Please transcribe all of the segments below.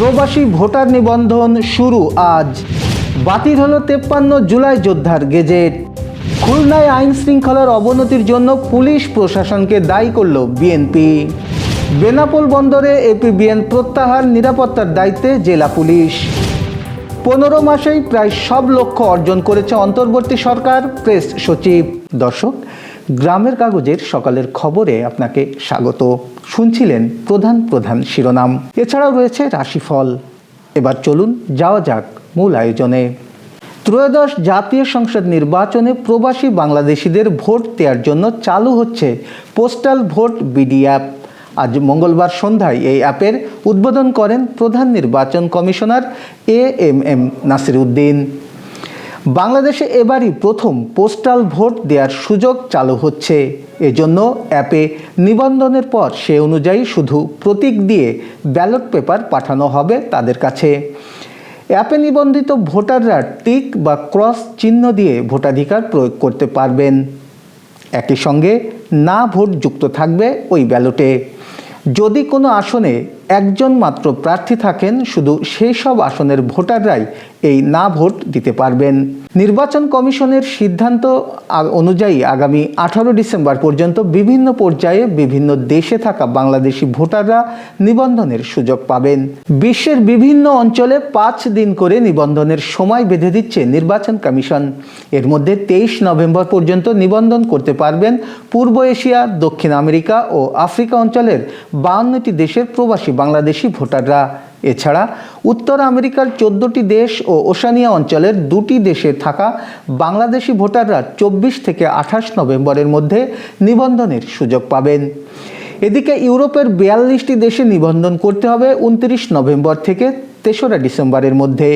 প্রবাসী ভোটার নিবন্ধন শুরু আজ। বাতিল হলো তেপ্পান্ন জুলাই যোদ্ধার গেজেট। খুলনায় আইন শৃঙ্খলার অবনতির জন্য পুলিশ প্রশাসনকে দায়ী করল বিএনপি। বেনাপোল বন্দরে এপিবিএন প্রত্যাহার নিরাপত্তার দায়িত্বে জেলা পুলিশ। পনেরো মাসেই প্রায় সব লক্ষ্য অর্জন করেছে অন্তর্বর্তী সরকার, প্রেস সচিব। দর্শক গ্রামের কাগজের সকালের খবরে আপনাকে স্বাগত। শুনছিলেন প্রধান প্রধান শিরোনাম। এছাড়াও রয়েছে রাশিফল। এবার চলুন যাওয়া যাক মূল আয়োজনে। ত্রয়োদশ জাতীয় সংসদ নির্বাচনে প্রবাসী বাংলাদেশিদের ভোট দেওয়ার জন্য চালু হচ্ছে পোস্টাল ভোট বিডি অ্যাপ। আজ মঙ্গলবার সন্ধ্যায় এই অ্যাপের উদ্বোধন করেন প্রধান নির্বাচন commissioner A M M Nasir Uddin বাংলাদেশে এবারই প্রথম পোস্টাল ভোট দেওয়ার সুযোগ চালু হচ্ছে। এজন্য অ্যাপে নিবন্ধনের পর সে অনুযায়ী শুধু প্রতীক দিয়ে ব্যালট পেপার পাঠানো হবে তাদের কাছে। অ্যাপে নিবন্ধিত ভোটাররা টিক বা ক্রস চিহ্ন দিয়ে ভোটাধিকার প্রয়োগ করতে পারবেন। একই সঙ্গে না ভোট যুক্ত থাকবে ওই ব্যালটে। যদি কোনো আসনে একজন মাত্র প্রার্থী থাকেন, শুধু সেই সব আসনের ভোটাররাই এই না ভোট দিতে পারবেন। নির্বাচন কমিশনের সিদ্ধান্ত অনুযায়ী আগামী আঠারো ডিসেম্বর পর্যন্ত বিভিন্ন পর্যায়ে বিভিন্ন দেশে থাকা বাংলাদেশি ভোটাররা নিবন্ধনের সুযোগ পাবেন। বিশ্বের বিভিন্ন অঞ্চলে পাঁচ দিন করে নিবন্ধনের সময় বেঁধে দিচ্ছে নির্বাচন কমিশন। এর মধ্যে তেইশ নভেম্বর পর্যন্ত নিবন্ধন করতে পারবেন পূর্ব এশিয়া, দক্ষিণ আমেরিকা ও আফ্রিকা অঞ্চলের বাউন্নটি দেশের প্রবাসী বাংলাদেশি ভোটাররা। এছাড়া উত্তর আমেরিকার চোদ্দটি দেশ ও ওশানিয়া অঞ্চলের দুটি দেশে থাকা বাংলাদেশি ভোটাররা চব্বিশ থেকে আঠাশ নভেম্বরের মধ্যে নিবন্ধনের সুযোগ পাবেন। এদিকে ইউরোপের বিয়াল্লিশটি দেশে নিবন্ধন করতে হবে উনত্রিশ নভেম্বর থেকে তেসরা ডিসেম্বরের মধ্যে।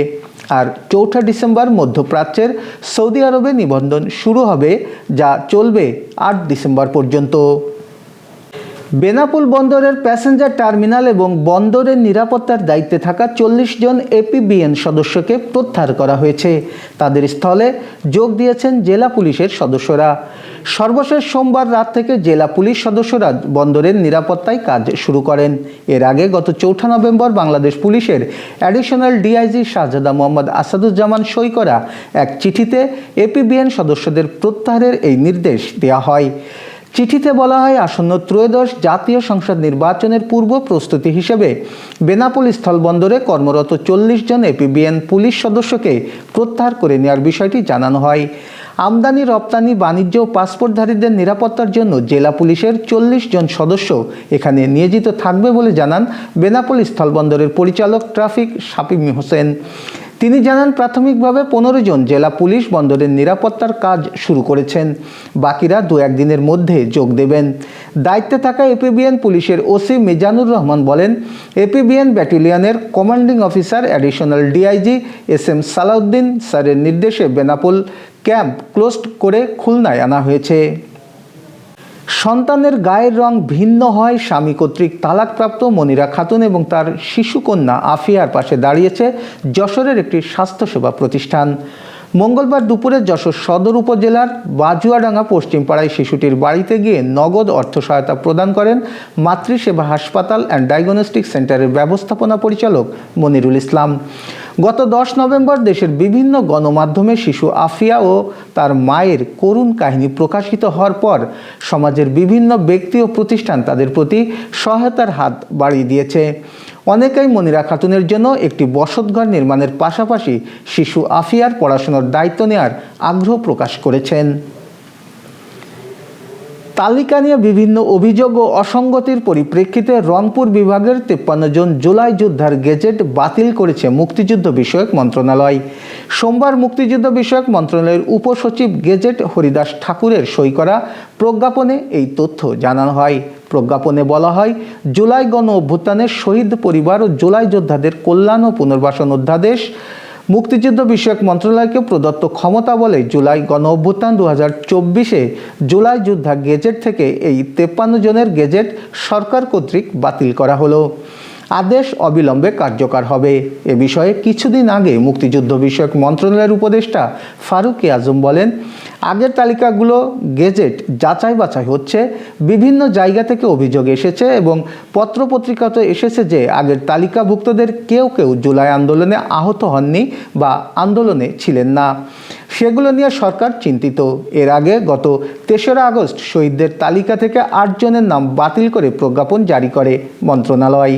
আর চৌঠা ডিসেম্বর মধ্যপ্রাচ্যের সৌদি আরবে নিবন্ধন শুরু হবে, যা চলবে আট ডিসেম্বর পর্যন্ত। বেনাপুল বন্দরের প্যাসেঞ্জার টার্মিনাল এবং বন্দরের নিরাপত্তার দায়িত্বে থাকা চল্লিশ জন এপিবিএন সদস্যকে প্রত্যাহার করা হয়েছে। তাদের স্থলে যোগ দিয়েছেন জেলা পুলিশের সদস্যরা। সর্বশেষ সোমবার রাত থেকে জেলা পুলিশ সদস্যরা বন্দরের নিরাপত্তায় কাজ শুরু করেন। এর আগে গত চৌঠা নভেম্বর বাংলাদেশ পুলিশের অ্যাডিশনাল ডিআইজি শাহজাদা মোহাম্মদ আসাদুজ্জামান সই করা এক চিঠিতে এপিবিএন সদস্যদের প্রত্যাহারের এই নির্দেশ দেওয়া হয়। চিঠিতে বলা হয়, আসন্ন ত্রয়োদশ জাতীয় সংসদ নির্বাচনের পূর্ব প্রস্তুতি হিসেবে বেনাপোল স্থলবন্দরে কর্মরত চল্লিশ জন এপিবিএন পুলিশ সদস্যকে প্রত্যাহার করে নেওয়ার বিষয়টি জানানো হয়। আমদানি, রপ্তানি, বাণিজ্য ও পাসপোর্টধারীদের নিরাপত্তার জন্য জেলা পুলিশের চল্লিশ জন সদস্য এখানে নিয়োজিত থাকবে বলে জানান বেনাপোল স্থলবন্দরের পরিচালক ট্রাফিক শাপিম হোসেন। তিনি জানান, প্রাথমিকভাবে পনেরো জন জেলা পুলিশ বন্দরের নিরাপত্তার কাজ শুরু করেছেন। বাকিরা দু একদিনের মধ্যে যোগ দেবেন। দায়িত্বে থাকা এপিবিএন পুলিশের ওসি মিজানুর রহমান বলেন, APBN ব্যাটালিয়নের commanding officer additional DIG S M Salauddin স্যারের নির্দেশে বেনাপোল ক্যাম্প ক্লোজ করে খুলনায় আনা হয়েছে। সন্তানের গায়ের রং ভিন্ন হয়, স্বামী কর্তৃক তালাকপ্রাপ্ত মনিরা খাতুন এবং তার শিশুকন্যা আফিয়ার পাশে দাঁড়িয়েছে যশোরের একটি স্বাস্থ্যসেবা প্রতিষ্ঠান। মঙ্গলবার দুপুরে যশোর সদর উপজেলার বাজুয়াডাঙ্গা পশ্চিমপাড়ায় শিশুটির বাড়িতে গিয়ে নগদ অর্থ সহায়তা প্রদান করেন মাতৃসেবা হাসপাতাল অ্যান্ড ডায়াগনস্টিক সেন্টারের ব্যবস্থাপনা পরিচালক মনিরুল ইসলাম। গত দশ নভেম্বর দেশের বিভিন্ন গণমাধ্যমে শিশু আফিয়া ও তার মায়ের করুণ কাহিনী প্রকাশিত হওয়ার পর সমাজের বিভিন্ন ব্যক্তি ও প্রতিষ্ঠান তাদের প্রতি সহায়তার হাত বাড়িয়ে দিয়েছে। অনেকেই মনিরা খাতুনের জন্য একটি বসতঘর নির্মাণের পাশাপাশি শিশু আফিয়ার পড়াশোনার দায়িত্ব নেওয়ার আগ্রহ প্রকাশ করেছেন। তালিকা নিয়ে বিভিন্ন অভিযোগ ও অসঙ্গতির পরিপ্রেক্ষিতে রংপুর বিভাগের তেপ্পান্ন জন জুলাই যোদ্ধার গেজেট বাতিল করেছে মুক্তিযুদ্ধ বিষয়ক মন্ত্রণালয়। সোমবার মুক্তিযুদ্ধ বিষয়ক মন্ত্রণালয়ের উপসচিব গেজেট হরিদাস ঠাকুরের সই করা প্রজ্ঞাপনে এই তথ্য জানানো হয়। প্রজ্ঞাপনে বলা হয়, জুলাই গণ অভ্যুত্থানের শহীদ পরিবার ও জুলাই যোদ্ধাদের কল্যাণ ও পুনর্বাসন অধ্যাদেশ মুক্তিযুদ্ধ বিষয়ক মন্ত্রণালয়কে প্রদত্ত ক্ষমতা বলে জুলাই গণ অভ্যুত্থান দু চব্বিশে জুলাই যোদ্ধা গেজেট থেকে এই তেপ্পান্ন জনের গেজেট সরকার কর্তৃক বাতিল করা হলো। আদেশ অবিলম্বে কার্যকর হবে। এ বিষয়ে কিছুদিন আগে মুক্তিযুদ্ধ বিষয়ক মন্ত্রণালয়ের উপদেষ্টা ফারুক আজম বলেন, আগের তালিকাগুলো গেজেট যাচাই বাছাই হচ্ছে, বিভিন্ন জায়গা থেকে অভিযোগ এসেছে এবং পত্রপত্রিকাতে এসেছে যে আগের তালিকাভুক্তদের কেউ কেউ জুলাই আন্দোলনে আহত হননি বা আন্দোলনে ছিলেন না। সেগুলো নিয়ে সরকার চিন্তিত। এর আগে গত তেসরা আগস্ট শহীদদের তালিকা থেকে আটজনের নাম বাতিল করে প্রজ্ঞাপন জারি করে মন্ত্রণালয়।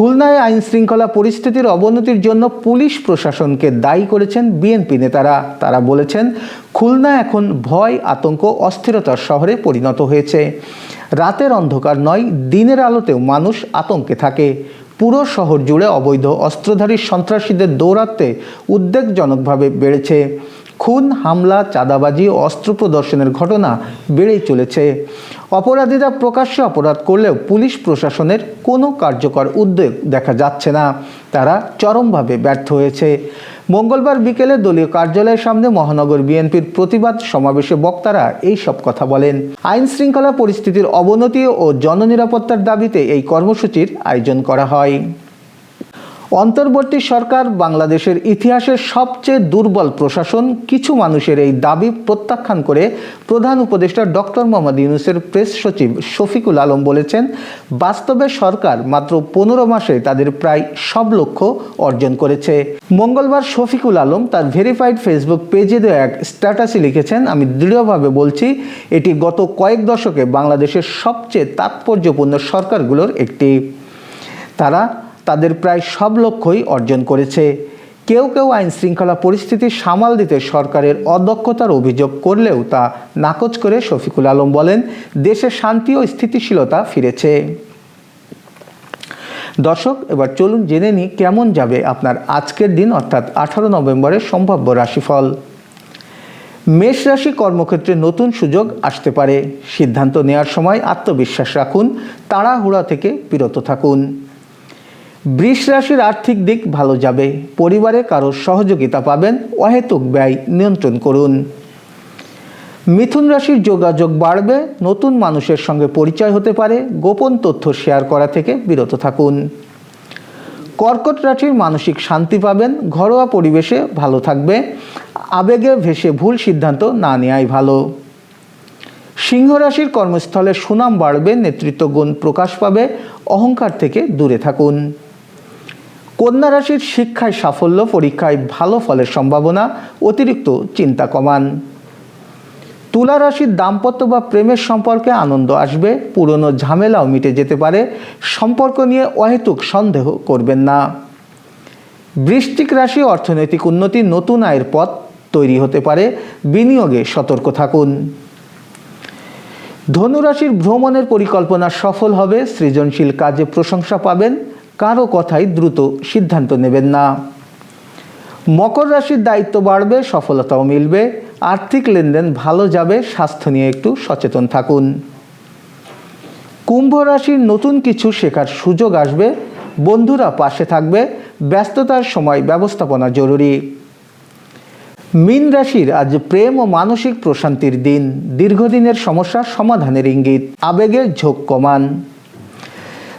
খুলনায় আইন শৃঙ্খলা পরিস্থিতির অবনতির জন্য পুলিশ প্রশাসনকে দায়ী করেছেন বিএনপি নেতারা। তারা বলেছেন, খুলনা এখন ভয়, আতঙ্ক, অস্থিরতার শহরে পরিণত হয়েছে। রাতের অন্ধকার নয়, দিনের আলোতেও মানুষ আতঙ্কে থাকে। পুরো শহর জুড়ে অবৈধ অস্ত্রধারী সন্ত্রাসীদের দৌরাত্মে উদ্বেগজনকভাবে বেড়েছে। খুন, হামলা, চাঁদাবাজি অস্ত্র প্রদর্শনের ঘটনা বেড়েই চলেছে। অপরাধীরা প্রকাশ্যে অপরাধ করলেও পুলিশ প্রশাসনের কোনো কার্যকর উদ্যোগ দেখা যাচ্ছে না। তারা চরমভাবে ব্যর্থ হয়েছে। মঙ্গলবার বিকেলে দলীয় কার্যালয়ের সামনে মহানগর বিএনপির প্রতিবাদ সমাবেশে বক্তারা এই সব কথা বলেন। আইন শৃঙ্খলা পরিস্থিতির অবনতি ও জননিরাপত্তার দাবিতে এই কর্মসূচির আয়োজন করা হয়। অন্তর্বর্তী সরকার বাংলাদেশের ইতিহাসের সবচেয়ে দুর্বল প্রশাসন, কিছু মানুষের এই দাবি প্রত্যাখ্যান করে প্রধান উপদেষ্টা ডক্টর মোহাম্মদ ইউনুসের প্রেস সচিব শফিকুল আলম বলেছেন, বাস্তবে সরকার মাত্র পনেরো মাসে তাদের প্রায় সব লক্ষ্য অর্জন করেছে। মঙ্গলবার শফিকুল আলম তার ভেরিফাইড ফেসবুক পেজে দেওয়া এক স্ট্যাটাসে লিখেছেন, আমি দৃঢ়ভাবে বলছি, এটি গত কয়েক দশকে বাংলাদেশের সবচেয়ে তাৎপর্যপূর্ণ সরকারগুলোর একটি। তারা তাদের প্রায় সব লক্ষ্যই অর্জন করেছে। কেউ কেউ আইন শৃঙ্খলা পরিস্থিতি সামাল দিতে সরকারের অদক্ষতার অভিযোগ করলেও তা নাকচ করে শফিকুল আলম বলেন, দেশে শান্তি ও স্থিতিশীলতা ফিরেছে। দর্শক, এবার চলুন জেনে নিই কেমন যাবে আপনার আজকের দিন, অর্থাৎ আঠারো নভেম্বরের সম্ভাব্য রাশিফল। মেষ রাশি কর্মক্ষেত্রে নতুন সুযোগ আসতে পারে। সিদ্ধান্ত নেওয়ার সময় আত্মবিশ্বাস রাখুন, তাড়াহুড়া থেকে বিরত থাকুন। বৃষ রাশির আর্থিক দিক ভালো যাবে। পরিবারে কারও সহযোগিতা পাবেন। অহেতুক ব্যয় নিয়ন্ত্রণ করুন। মিথুন রাশির যোগাযোগ বাড়বে। নতুন মানুষের সঙ্গে পরিচয় হতে পারে। গোপন তথ্য শেয়ার করা থেকে বিরত থাকুন। কর্কট রাশির মানসিক শান্তি পাবেন। ঘরোয়া পরিবেশে ভালো থাকবে। আবেগে ভেসে ভুল সিদ্ধান্ত না নেওয়াই ভালো। সিংহ রাশির কর্মস্থলে সুনাম বাড়বে। নেতৃত্ব গুণ প্রকাশ পাবে। অহংকার থেকে দূরে থাকুন। কন্যা রাশির শিক্ষায় সাফল্য, পরীক্ষায় ভালো ফলের সম্ভাবনা, অতিরিক্ত চিন্তা কমান। তুলা রাশির দাম্পত্য বা প্রেমের সম্পর্কে আনন্দ আসবে, পুরনো ঝামেলাও মিটে যেতে পারে, সম্পর্ক নিয়ে অহেতুক সন্দেহ করবেন না। বৃষ্টিক রাশি অর্থনৈতিক উন্নতি নতুন আয়ের পথ তৈরি হতে পারে, বিনিয়োগে সতর্ক থাকুন। ধনুরাশির ভ্রমণের পরিকল্পনা সফল হবে, সৃজনশীল কাজে প্রশংসা পাবেন কারও কথাই দ্রুত সিদ্ধান্ত নেবেন না। মকর রাশির দায়িত্ব বাড়বে, সফলতাও মিলবে, আর্থিক লেনদেন ভালো যাবে, স্বাস্থ্য নিয়ে একটু সচেতন থাকুন। কুম্ভ রাশির নতুন কিছু শেখার সুযোগ আসবে, বন্ধুরা পাশে থাকবে, ব্যস্ততার সময় ব্যবস্থাপনা জরুরি। মীন রাশির আজ প্রেম ও মানসিক প্রশান্তির দিন, দীর্ঘদিনের সমস্যার সমাধানের ইঙ্গিত, আবেগের ঝোঁক কমান।